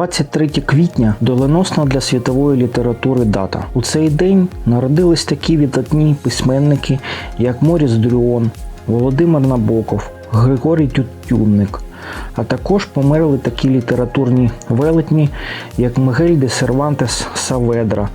23 квітня доленосна для світової літератури дата. У цей день народились такі віддатні письменники, як Моріс Дрюон, Володимир Набоков, Григорій Тютюнник. А також померли такі літературні велетні, як Мигель де Сервантес Саведра,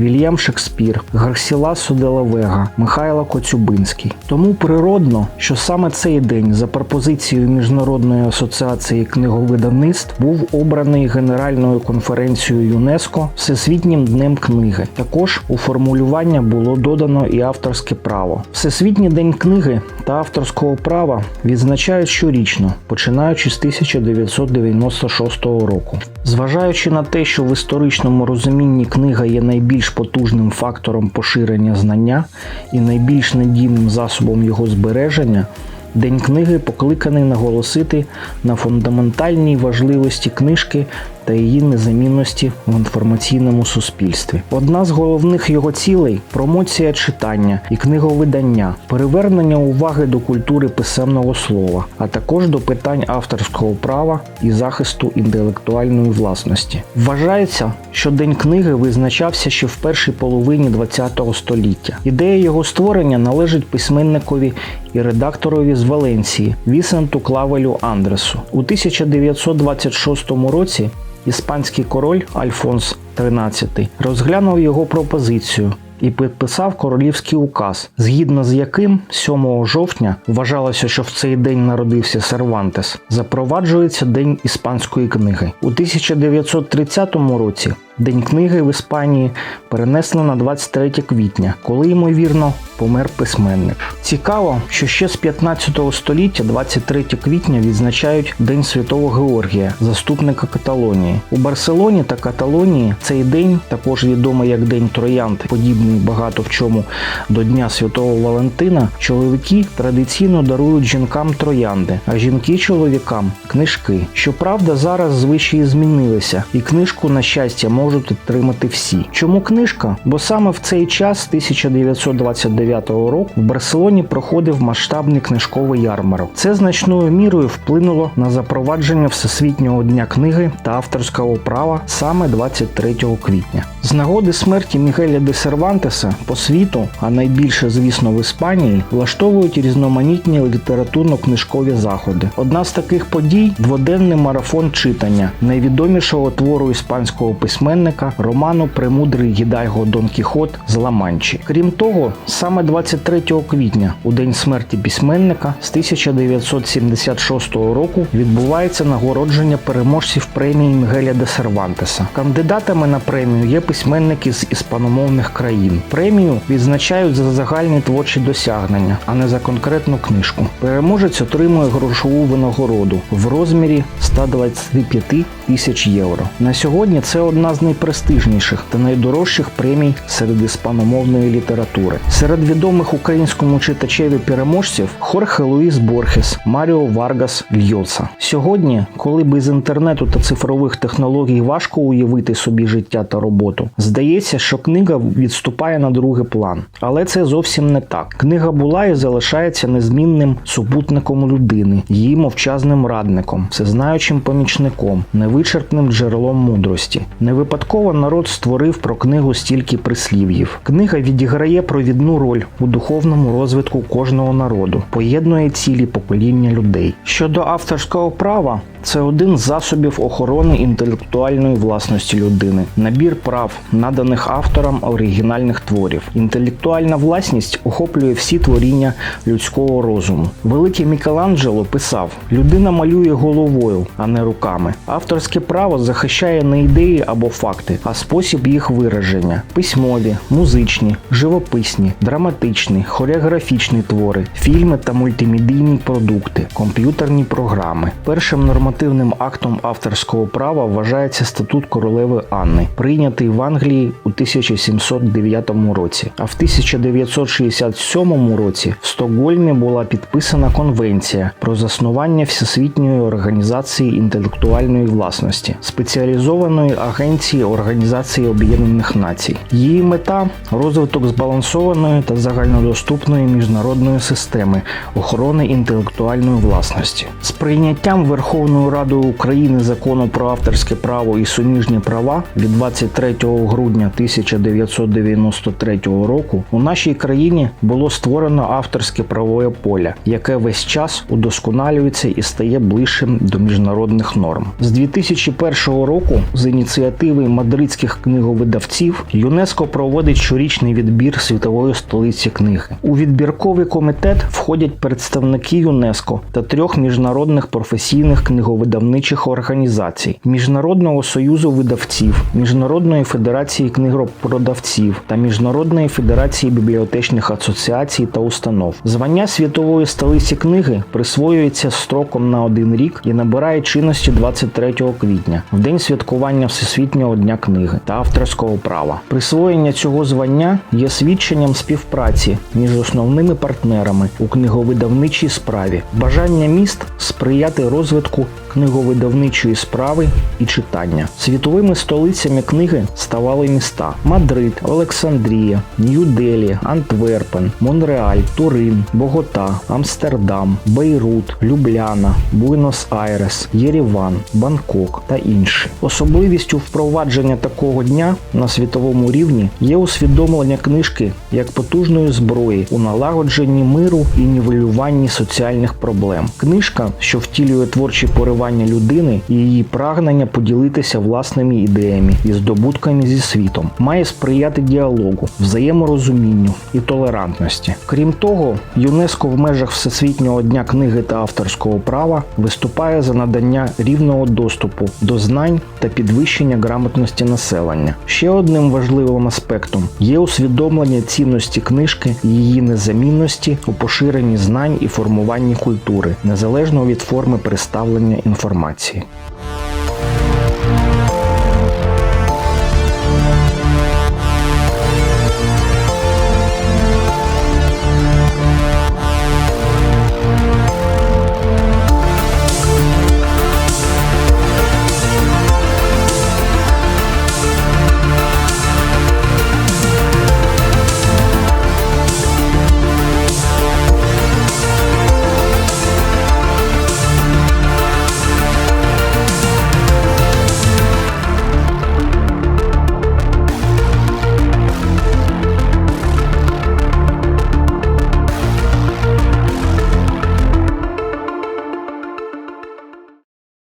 Вільям Шекспір, Гарсіласо де ла Вега, Михайло Коцюбинський. Тому природно, що саме цей день за пропозицією Міжнародної асоціації книговидавництв був обраний Генеральною конференцією ЮНЕСКО Всесвітнім днем книги. Також у формулювання було додано і авторське право. Всесвітній день книги та авторського права відзначають щорічно, починаючи з 1996 року. Зважаючи на те, що в історичному розумінні книга є найбільш потужним фактором поширення знання і найбільш надійним засобом його збереження, День книги покликаний наголосити на фундаментальній важливості книжки та її незамінності в інформаційному суспільстві. Одна з головних його цілей промоція читання і книговидання, перевернення уваги до культури писемного слова, а також до питань авторського права і захисту інтелектуальної власності. Вважається, що День книги визначався ще в першій половині ХХ століття. Ідея його створення належить письменникові і редакторові з Валенції Вісенту Клавелю Андресу. У 1926 році іспанський король Альфонс XIII розглянув його пропозицію і підписав королівський указ, згідно з яким 7 жовтня вважалося, що в цей день народився Сервантес, запроваджується День іспанської книги. У 1930 році День книги в Іспанії перенесли на 23 квітня, коли, ймовірно, помер письменник. Цікаво, що ще з 15 століття 23 квітня відзначають День Святого Георгія, заступника Каталонії. У Барселоні та Каталонії цей день, також відомий як День Троянд, подібний багато в чому до Дня Святого Валентина, чоловіки традиційно дарують жінкам троянди, а жінки чоловікам книжки. Щоправда, зараз звичаї змінилися, і книжку, на щастя, можуть отримати всі. Чому книжка? Бо саме в цей час, 1929 року, в Барселоні проходив масштабний книжковий ярмарок. Це значною мірою вплинуло на запровадження Всесвітнього дня книги та авторського права саме 23 квітня. З нагоди смерті Мігеля де Сервантеса по світу, а найбільше, звісно, в Іспанії, влаштовують різноманітні літературно-книжкові заходи. Одна з таких подій дводенний марафон читання найвідомішого твору іспанського письменника роману Премудрий Гідайго Дон Кіхот з Ла-Манчі. Крім того, саме 23 квітня, у день смерті письменника з 1976 року, відбувається нагородження переможців премії Мігеля де Сервантеса. Кандидатами на премію є письменники з іспаномовних країн. Премію відзначають за загальні творчі досягнення, а не за конкретну книжку. Переможець отримує грошову винагороду в розмірі 125 тисяч євро. На сьогодні це одна з найпрестижніших та найдорожчих премій серед іспаномовної літератури. Серед відомих українському читачеві переможців Хорхе Луїс Борхес, Маріо Варгас Льоса. Сьогодні, коли без інтернету та цифрових технологій важко уявити собі життя та роботу, здається, що книга відступає на другий план. Але це зовсім не так. Книга була і залишається незмінним супутником людини, її мовчазним радником, всезнаючим помічником, невичерпним джерелом мудрості. Не випадково народ створив про книгу стільки прислів'їв. Книга відіграє провідну роль у духовному розвитку кожного народу, поєднує цілі покоління людей. Щодо авторського права, це один з засобів охорони інтелектуальної власності людини, набір прав, наданих авторам оригінальних творів. Інтелектуальна власність охоплює всі творіння людського розуму. Великий Мікеланджело писав: людина малює головою, а не руками. Авторське право захищає не ідеї або факти, а спосіб їх вираження: письмові, музичні, живописні, драматичні, хореографічні твори, фільми та мультимедійні продукти, комп'ютерні програми. Першим нормативним актом авторського права вважається статут королеви Анни, прийнятий в Англії у 1709 році. А в 1967 році в Стокгольмі була підписана конвенція про заснування Всесвітньої організації інтелектуальної власності, спеціалізованої агенції Конвенції Організації Об'єднаних Націй. Її мета розвиток збалансованої та загальнодоступної міжнародної системи охорони інтелектуальної власності. З прийняттям Верховною Радою України закону про авторське право і суміжні права від 23 грудня 1993 року у нашій країні було створено авторське правове поле, яке весь час удосконалюється і стає ближчим до міжнародних норм. З 2001 року з ініціативи мадридських книговидавців ЮНЕСКО проводить щорічний відбір світової столиці книги. У відбірковий комітет входять представники ЮНЕСКО та трьох міжнародних професійних книговидавничих організацій: Міжнародного союзу видавців, Міжнародної федерації книгопродавців та Міжнародної федерації бібліотечних асоціацій та установ. Звання світової столиці книги присвоюється строком на один рік і набирає чинності 23 квітня, в день святкування Всесвітнього дня книги та авторського права. Присвоєння цього звання є свідченням співпраці між основними партнерами у книговидавничій справі, бажання міст сприяти розвитку книговидавничої справи і читання. Світовими столицями книги ставали міста: Мадрид, Олександрія, Нью-Делі, Антверпен, Монреаль, Турин, Богота, Амстердам, Бейрут, Любляна, Буенос-Айрес, Єреван, Бангкок та інші. Особливістю впровадження такого дня на світовому рівні є усвідомлення книжки як потужної зброї у налагодженні миру і нівелюванні соціальних проблем. Книжка, що втілює творчі поривання людини і її прагнення поділитися власними ідеями і здобутками зі світом, має сприяти діалогу, взаєморозумінню і толерантності. Крім того, ЮНЕСКО в межах Всесвітнього дня книги та авторського права виступає за надання рівного доступу до знань та підвищення грамотності населення. Ще одним важливим аспектом є усвідомлення цінності книжки її незамінності у поширенні знань і формуванні культури, незалежно від форми представлення інформації.